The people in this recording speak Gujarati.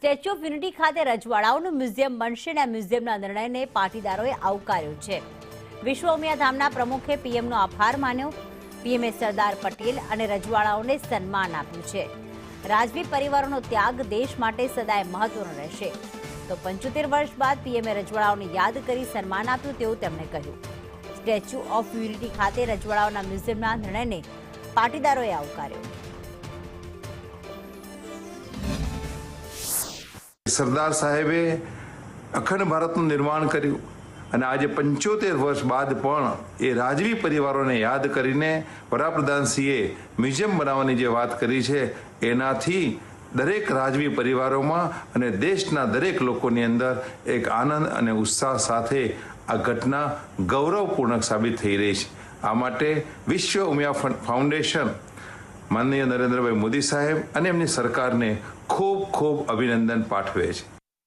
સ્ટેચ્યુ ઓફ યુનિટી ખાતે રજવાડાઓનું મ્યુઝિયમ બનશે અને આ મ્યુઝિયમના નિર્ણયને પાટીદારોએ આવકાર્યો છે. વિશ્વ ઉમિયાધામના પ્રમુખે પીએમનો આભાર માન્યો. પીએમએ સરદાર પટેલ અને રજવાડાઓને સન્માન આપ્યું છે. રાજવી પરિવારોનો ત્યાગ દેશ માટે સદાય મહત્વનો રહેશે. તો પંચોતેર વર્ષ બાદ પીએમએ રજવાડાઓને યાદ કરી સન્માન આપ્યું તેવું તેમણે કહ્યું. સ્ટેચ્યુ ઓફ યુનિટી ખાતે રજવાડાઓના મ્યુઝિયમના નિર્ણયને પાટીદારોએ આવકાર્યો. સરદાર સાહેબે અખંડ ભારતનું નિર્માણ કર્યું અને આજે પંચોતેર વર્ષ બાદ પણ એ રાજવી પરિવારોને યાદ કરીને વડાપ્રધાનસિંહે મ્યુઝિયમ બનાવવાની જે વાત કરી છે, એનાથી દરેક રાજવી પરિવારોમાં અને દેશના દરેક લોકોની અંદર એક આનંદ અને ઉત્સાહ સાથે આ ઘટના ગૌરવપૂર્ણક સાબિત થઈ રહી છે. આ માટે વિશ્વ ઉમિયા ફાઉન્ડેશન માનનીય નરેન્દ્રભાઈ મોદી સાહેબ અને એમની સરકારને ખૂબ ખૂબ અભિનંદન પાઠવે છે.